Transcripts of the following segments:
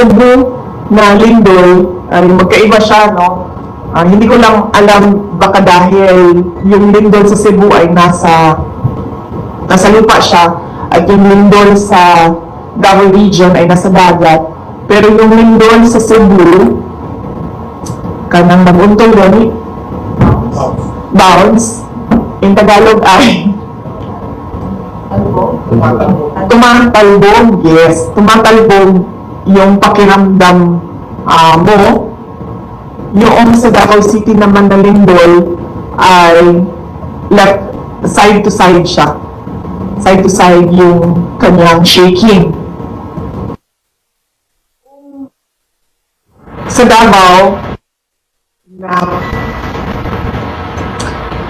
Cebu na lindol, ay magkaiba siya, no? Ah, hindi ko lang alam baka dahil yung lindol sa Cebu ay nasa nasa lupa siya at yung lindol sa Davao region ay nasa dagat. Pero yung lindol sa Cebu, kanang naguntol gani, bounce, in Tagalog ay tumatalbog, yes, tumatalbog yung pakiramdam ah, mo. Yung sa Davao City na lindol ay left side to side siya. Side to side yung kanyang shaking. Sa Davao, na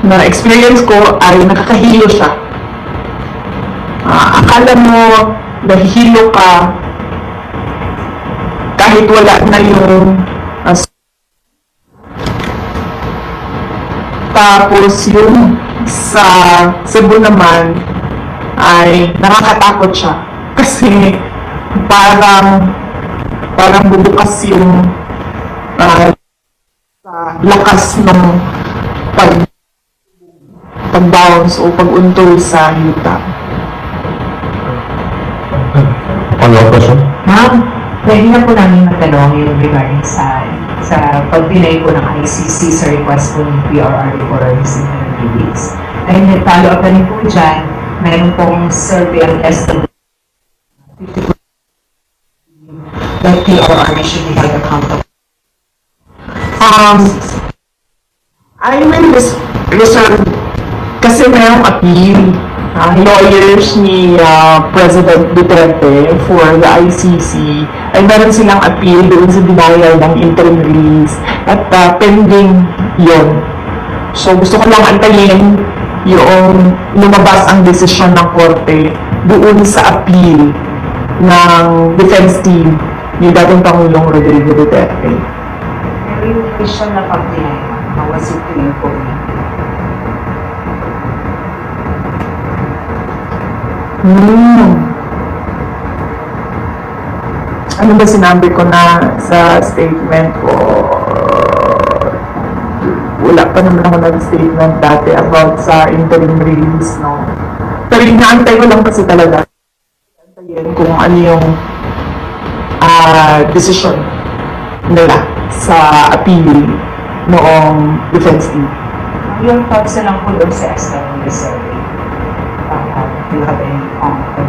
na experience ko ay nakakahilo siya. Ah, akala mo nahihilo ka kahit wala na yung s- tapos yung sa Cebu naman ay nakakatakot siya kasi parang parang bubukas yung sa lakas ng pag pag-bounce o pag-untol sa hita. Follow-up question? Ma'am, pwede na po namin magtanong yung regarding sa sa pag-deny po ng ICC sa request po ng PRR for a recent release. And then follow up na rin po dyan, meron pong survey ang estimate that PRR should be held accountable. Um, I will res- reserve kasi mayroong appeal ah, lawyers ni ah, President Duterte for the ICC ay meron silang appeal doon sa denial ng interim release at ah, pending yon. So gusto ko lang antayin yung lumabas ang desisyon ng korte doon sa appeal ng defense team ni dating Pangulong Rodrigo Duterte. Pero yung initial na pag-deny, how was it to Hmm. Ano ba sinabi ko na sa statement ko? Wala pa naman ako nag-statement dati about sa interim release, no? Pero inaantay ko lang kasi talaga. Antayin kung ano yung ah decision nila sa appeal noong defense team. Yung thoughts na lang po doon sa external. Uh,